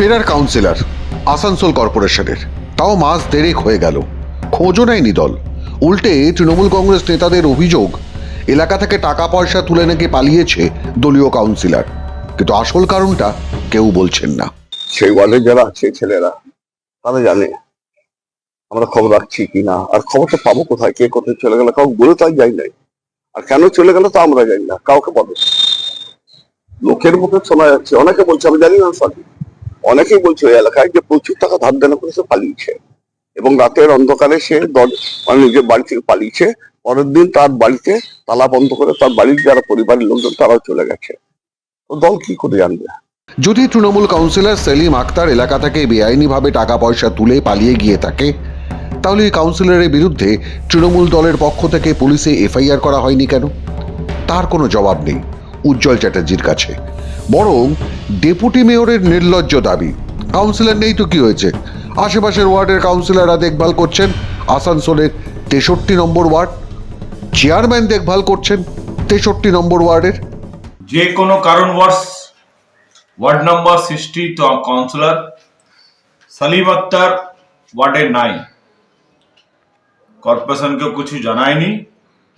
ফেরার কাউন্সিলর আসানসোল কর্পোরেশনের। তাও মাস দেরেক হয়ে গেল। খোঁজও নেয়নি দল। উল্টে তৃণমূল কংগ্রেস নেতাদের অভিযোগ, এলাকা থেকে টাকা পয়সা তুলে নাকি পালিয়েছে দলীয় কাউন্সিলর কিন্তু আসল কারণটা কেউ বলছেন না। সেই ওয়ার্ডে যারা আছে ছেলেরা, তারা জানে আমরা খবর রাখছি কি না। আর খবরটা পাবো কোথায়, কে কোথায় চলে গেল, কাউকে বলে তো আর যাই নাই। আর কেন চলে গেল তা আমরা জানি না, কাউকে বলো। লোকের মুখে শোনা যাচ্ছে, অনেকে বলছে, আমি জানি না সঠিক। অনেকেই বলছে ওই এলাকায় যে প্রচুর টাকা ধার দেনা করে সে পালিয়েছে। এবং রাতের অন্ধকারে সে মানে নিজের বাড়ি থেকে পালিয়েছে। পরের দিন তার বাড়িতে তালা বন্ধ করে তার বাড়ির যারা পরিবারের লোকজন, তারাও চলে গেছে। তো দল কি করে জানবে? যদি তৃণমূল কাউন্সিলর সেলিম আক্তার এলাকা থেকে বেআইনিভাবে টাকা পয়সা তুলে পালিয়ে গিয়ে থাকে, তাহলে এই কাউন্সিলরের বিরুদ্ধে তৃণমূল দলের পক্ষ থেকে পুলিশে এফআইআর করা হয়নি কেন? তার কোনো জবাব নেই উজ্জ্বল চ্যাটার্জির কাছে। বরং ডেপুটি মেয়রের নির্লজ্জ দাবি। কাউন্সিলর নেই তো কি হয়েছে? আশেপাশের ওয়ার্ডের কাউন্সিলররা দেখভাল করছেন। আসানসোলের তেষট্টি নম্বর ওয়ার্ড। চেয়ারম্যান দেখভাল করছেন তেষট্টি নম্বর ওয়ার্ডের। যে কোনো কারণবশ ward number sixty councillor Salim Akhtar ওয়ার্ডে নাই। কর্পোরেশনকে কিছু জানায়নি।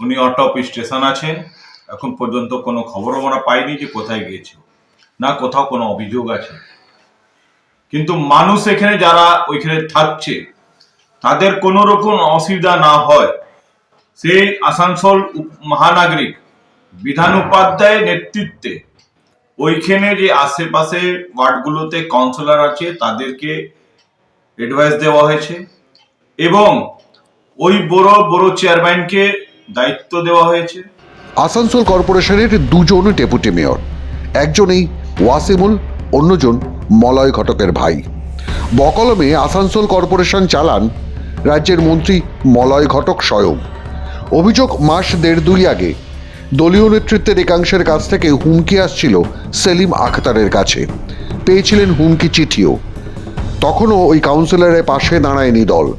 উনি অটপ স্টেশন আছেন। এখন পর্যন্ত কোনো খবরও আমরা পাইনি যে কোথায় গিয়েছে না কোথাও কোনো অভিযোগ আছে। কিন্তু মানুষ এখানে যারা ওইখানে থাকছে, তাদের কোনো রকম অসুবিধা না হয়। সেই আসানসোল মহানাগরিক বিধান উপাধ্যায়ের নেতৃত্বে ওইখানে যে আশেপাশে ওয়ার্ডগুলোতে কাউন্সিলর আছে, তাদেরকে অ্যাডভাইস দেওয়া হয়েছে এবং ওই বড় বড় চেয়ারম্যানকে দায়িত্ব দেওয়া হয়েছে। আসানসোল কর্পোরেশনের দুজন ডেপুটি মেয়র, একজনেই ওয়াসিমুল, অন্যজন মলয় ঘটকের ভাই। বকলমে আসানসোল কর্পোরেশন চালান রাজ্যের মন্ত্রী মলয় ঘটক স্বয়ং। অভিযোগ মাস দেড় দুই আগে। দলীয় নেতৃত্বের একাংশের কাছ থেকে হুমকি আসছিল সেলিম আখতারের কাছে। পেয়েছিলেন হুমকি চিঠিও। তখনও ওই কাউন্সিলরের পাশে দাঁড়ায়নি দল।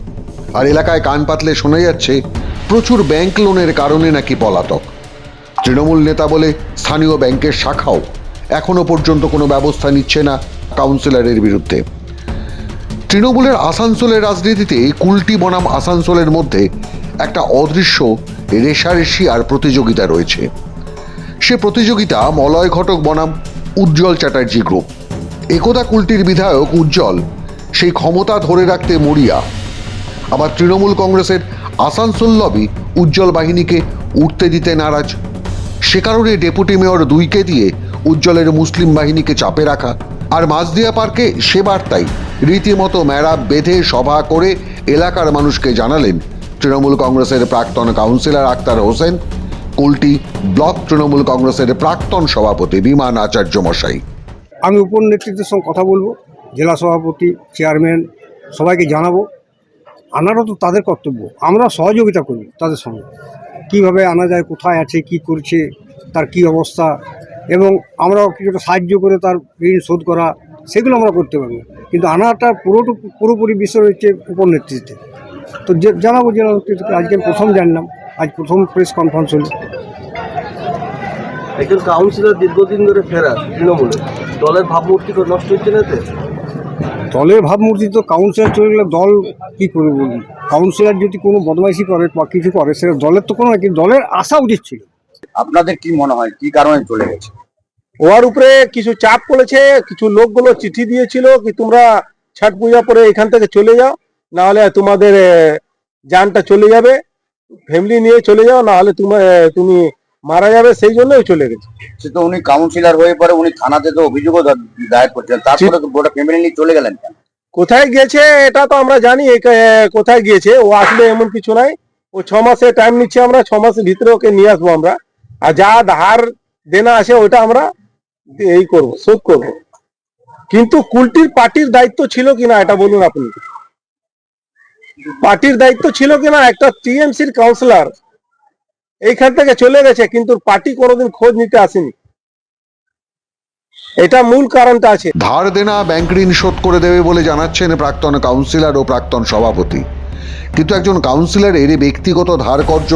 আর এলাকায় কান পাতলে শোনা যাচ্ছে, প্রচুর ব্যাংক লোনের কারণে নাকি পলাতক। তৃণমূল নেতা বলে স্থানীয় ব্যাংকের শাখাও এখনও পর্যন্ত কোনো ব্যবস্থা নিচ্ছে না কাউন্সিলরের বিরুদ্ধে। তৃণমূলের আসানসোলের রাজনীতিতে কুলটি বনাম আসানসোলের মধ্যে একটা অদৃশ্য রেশারেশি আর প্রতিযোগিতা রয়েছে। সে প্রতিযোগিতা মলয় ঘটক বনাম, উজ্জ্বল চ্যাটার্জি গ্রুপ। একদা কুলটির বিধায়ক উজ্জ্বল, সেই ক্ষমতা ধরে রাখতে মরিয়া। আবার তৃণমূল কংগ্রেসের আসানসোল লবি উজ্জ্বল বাহিনীকে উঠতে দিতে নারাজ। সে কারণে ডেপুটি মেয়র দুইকে দিয়ে উজ্জ্বলের মুসলিম বাহিনীকে চাপে রাখা আর মাঝদিয়া পার্কে সে বার্তাই রীতিমতো মেরা বেঁধে সভা করে এলাকার মানুষকে জানালেন তৃণমূল কংগ্রেসের প্রাক্তন কাউন্সিলর আক্তার হোসেন, কুলটি ব্লক তৃণমূল কংগ্রেসের প্রাক্তন সভাপতি বিমান আচার্য মশাই। আমি উপর নেতৃত্বের সঙ্গে কথা বলব, জেলা সভাপতি, চেয়ারম্যান, সবাইকে জানাব। আনারও তো তাদের কর্তব্য, আমরা সহযোগিতা করি তাদের সঙ্গে। কীভাবে আনা যায়, কোথায় আছে, কি করছে, তার কি অবস্থা এবং আমরাও কিছুটা সাহায্য করে তার ঋণ শোধ করা সেগুলো আমরা করতে পারব। কিন্তু আনাটা পুরোটু পুরোপুরি বিষয় হচ্ছে উপর নেতৃত্বে। তো যে- জানাব জেলা নেতৃত্বকে আজকে আমি প্রথম জানলাম আজ প্রথম প্রেস কনফারেন্স হলো। একজন কাউন্সিলর দীর্ঘদিন ধরে ফেরা তৃণমূলে দলের ভাবমূর্তি তো নষ্ট হচ্ছে না দলের ভাবমূর্তি তো কাউন্সিলর চলে গেলে দল কি করবে বলুন? কাউন্সিলর যদি কোনো বদমাইশি করে বা কিছু করে সেটা দলের তো কোনো না, কিন্তু দলের আসা উচিত ছিল। আপনাদের কি মনে হয়? কি কারণে চলে গেছে? ওর উপরে কিছু চাপ পড়েছে কিছু লোকগুলো চিঠি দিয়েছিল কি তোমরা ছট পূজা পরে এখান থেকে চলে যাও না হলে তোমাদের জানটা চলে যাবে ফ্যামিলি নিয়ে চলে যাও না হলে তোমার তুমি মারা যাবে সেই জন্যই চলে গেছে। সে তো উনি কাউন্সিলর হয়ে পরে উনি থানাতে তো অভিযোগও দায়ের করছিলেন তারপরে তো গোটা ফ্যামিলি নিয়ে চলে গেলেন কোথায় গেছে এটা তো আমরা জানি কোথায় গিয়েছে ও আসলে এমন কিছু নাই। ও ছ মাসে টাইম নিচ্ছে আমরা ছ মাসের ভিতরে ওকে নিয়ে আসব আমরা। আর যা ধার দেনা আছে ওটা আমরা এই করব, শোধ করব। কিন্তু কুলটির পার্টির দায়িত্ব ছিল কিনা, এটা বলুন আপনি। পার্টির দায়িত্ব ছিল কিনা, একটা টিএমসির কাউন্সিলর এইখান থেকে চলে গেছে, কিন্তু পার্টি কোনোদিন খোঁজ নিতে আসেনি। এটা মূল কারণটা আছে। ধার দেনা ব্যাংক ঋণ শোধ করে দেবে বলে জানাচ্ছেন প্রাক্তন কাউন্সিলর ও প্রাক্তন সভাপতি। কিন্তু একজন কাউন্সিলরের ব্যক্তিগত ধার কর্য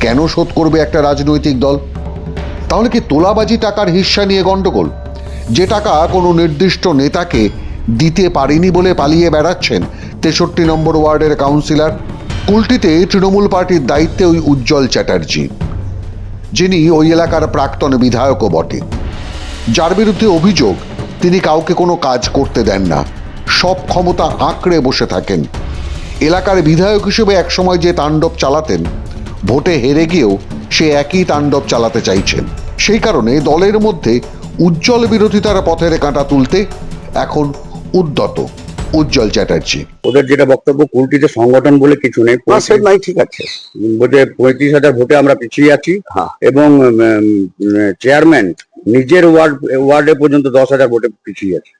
কেন শোধ করবে একটা রাজনৈতিক দল? তাহলে কি তোলাবাজি টাকার হিস্সা নিয়ে গন্ডগোল? যে টাকা কোনো নির্দিষ্ট নেতাকে দিতে পারেনি বলে পালিয়ে বেড়াচ্ছেন তেষট্টি নম্বর ওয়ার্ডের কাউন্সিলর, কুলটিতে তৃণমূল পার্টির দায়িত্বে ওই উজ্জ্বল চ্যাটার্জি, যিনি ওই এলাকার প্রাক্তন বিধায়কও বটে। যার বিরুদ্ধে অভিযোগ, তিনি কাউকে কোনো কাজ করতে দেন না। সব ক্ষমতা আঁকড়ে বসে থাকেন। এলাকার বিধায়ক হিসেবে একসময় যে তাণ্ডব চালাতেন ভোটে হেরে গিয়েও সে একই তাণ্ডব চালাতে চাইছেন সেই কারণে দলের মধ্যে উজ্জ্বল বিরোধিতার পথের কাঁটা তুলতে এখন উদ্যত উজ্জ্বল চ্যাটার্জি। ওদের যেটা বক্তব্য কুলটিতে সংগঠন বলে কিছু নেই নাই ঠিক আছে। বোধে পঁয়ত্রিশ হাজার ভোটে আমরা পিছিয়ে আছি হ্যাঁ। এবং চেয়ারম্যান নিজের ওয়ার্ড ওয়ার্ডে পর্যন্ত দশ হাজার ভোটে পিছিয়ে আছে।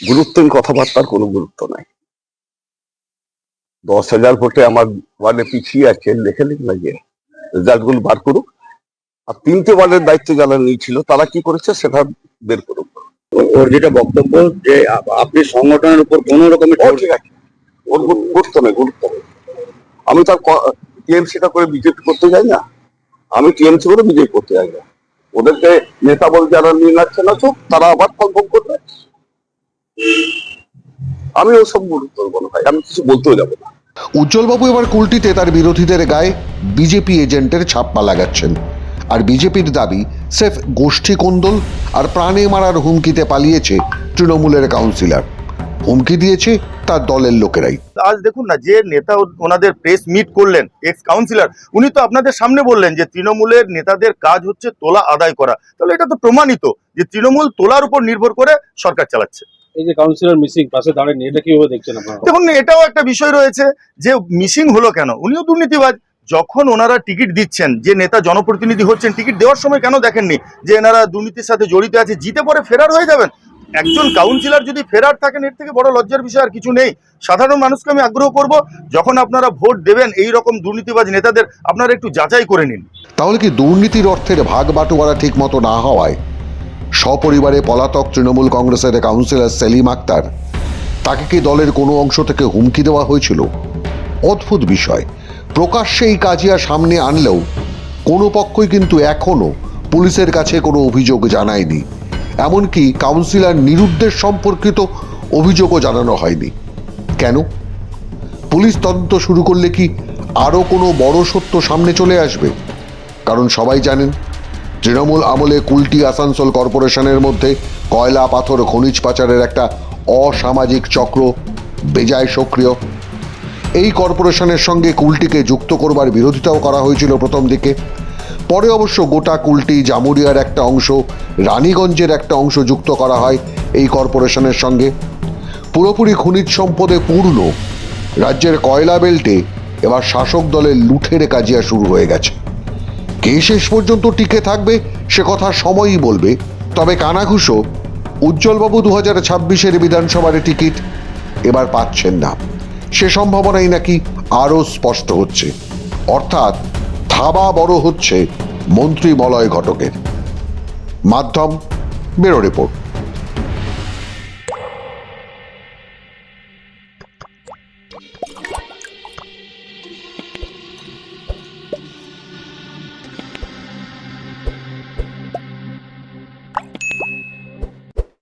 গুরুত্বহীন কথাবার্তার কোনো গুরুত্ব নাই। দশ হাজার ভোটে আমার ওয়ার্ডে পিছিয়ে আছে লেখে লিখ না গিয়ে। রেজাল্টগুলো বার করুক। আর তিনটে ওয়ার্ডের দায়িত্ব যারা নিয়েছিল তারা কি করেছে সেটা বের করুক। ওর যেটা বক্তব্য যে আপনি সংগঠনের উপর কোন রকমের ওর গুরুত্ব নেই গুরুত্ব নেই। আমি তার টিএমসিটা করে বিজেপি করতে যাই না। আমি টিএমসি করে বিজেপি করতে যাই না। ওদেরকে নেতা বলে যারা নিয়ে নাচছে নাচুক তারা আবার কনফার্ম করবে। আমি ওসব গুরুত্ব দেবো না ভাই। আমি কিছু বলতেও যাব না। উজ্জ্বলবাবু এবার কুলটিতে তার বিরোধীদের গায়ে বিজেপি এজেন্টের ছাপ্পা লাগাচ্ছেন। আর বিজেপির দাবি, সেফ গোষ্ঠী কোন্দল আর প্রাণে মারার হুমকিতে পালিয়েছে তৃণমূলের কাউন্সিলর। হুমকি দিয়েছে তার দলের লোকেরাই। আজ দেখুন না, যে নেতা ওনাদের প্রেস মিট করলেন এক্স কাউন্সিলর উনি তো আপনাদের সামনে বললেন যে তৃণমূলের নেতাদের কাজ হচ্ছে তোলা, আদায় করা। তাহলে এটা তো প্রমাণিত যে তৃণমূল তোলার উপর নির্ভর করে সরকার চালাচ্ছে। এই যে কাউন্সিলর মিসিং পাশে দাঁড়ান এটা কীভাবে দেখছেন আপনারা? দেখুন এটাও একটা বিষয় রয়েছে যে মিসিং হলো কেন? উনিও দুর্নীতিবাজ। যখন ওনারা টিকিট দিচ্ছেন যে নেতা জনপ্রতিনিধি হচ্ছেন টিকিট দেওয়ার সময় কেন দেখেননি? যে এনারা দুর্নীতির সাথে জড়িত আছে জিতে পরে ফেরার হয়ে যাবেন? একজন কাউন্সিলর যদি ফেরার থাকেন এর থেকে বড় লজ্জার বিষয় আর কিছু নেই। সাধারণ মানুষকে আমি আগ্রহ করব যখন আপনারা ভোট দেবেন এই রকম দুর্নীতিবাজ নেতাদের আপনারা একটু যাচাই করে নিন। তাহলে কি দুর্নীতির অর্থের ভাগ বাটোয়ারা ঠিক মতো না হওয়ায় সপরিবারে পলাতক তৃণমূল কংগ্রেসের কাউন্সিলর সেলিম আক্তার। তাকে কি দলের কোনো অংশ থেকে হুমকি দেওয়া হয়েছিল? অদ্ভুত বিষয়। প্রকাশ্যে এই কাজিয়া সামনে আনলেও কোনো পক্ষই কিন্তু এখনও পুলিশের কাছে কোনো অভিযোগ জানায়নি। এমনকি কাউন্সিলর নিরুদ্দেশ সম্পর্কিত অভিযোগও জানানো হয়নি। কেন? পুলিশ তদন্ত শুরু করলে কি আরও কোনো বড় সত্য সামনে চলে আসবে? কারণ সবাই জানেন তৃণমূল আমলে কুলটি আসানসোল কর্পোরেশনের মধ্যে কয়লা, পাথর, খনিজ পাচারের একটা অসামাজিক চক্র বেজায় সক্রিয়। এই কর্পোরেশনের সঙ্গে কুলটিকে যুক্ত করবার বিরোধিতাও করা হয়েছিল প্রথম দিকে। পরে অবশ্য গোটা কুলটি জামুরিয়ার একটা অংশ, রানীগঞ্জের একটা অংশ যুক্ত করা হয় এই কর্পোরেশনের সঙ্গে। পুরোপুরি খনিজ সম্পদে পূর্ণ। রাজ্যের কয়লা বেল্টে এবার শাসক দলের লুঠের কাজিয়া শুরু হয়ে গেছে। কে শেষ পর্যন্ত টিকে থাকবে সে কথা সময়ই বলবে। তবে কানাঘুষো, উজ্জ্বলবাবু দু হাজার ছাব্বিশের বিধানসভার টিকিট এবার পাচ্ছেন না। সে সম্ভাবনাই নাকি আরও স্পষ্ট হচ্ছে। অর্থাৎ থাবা বড় হচ্ছে মন্ত্রী মলয় ঘটকের। মাধ্যম বেরো রিপোর্ট।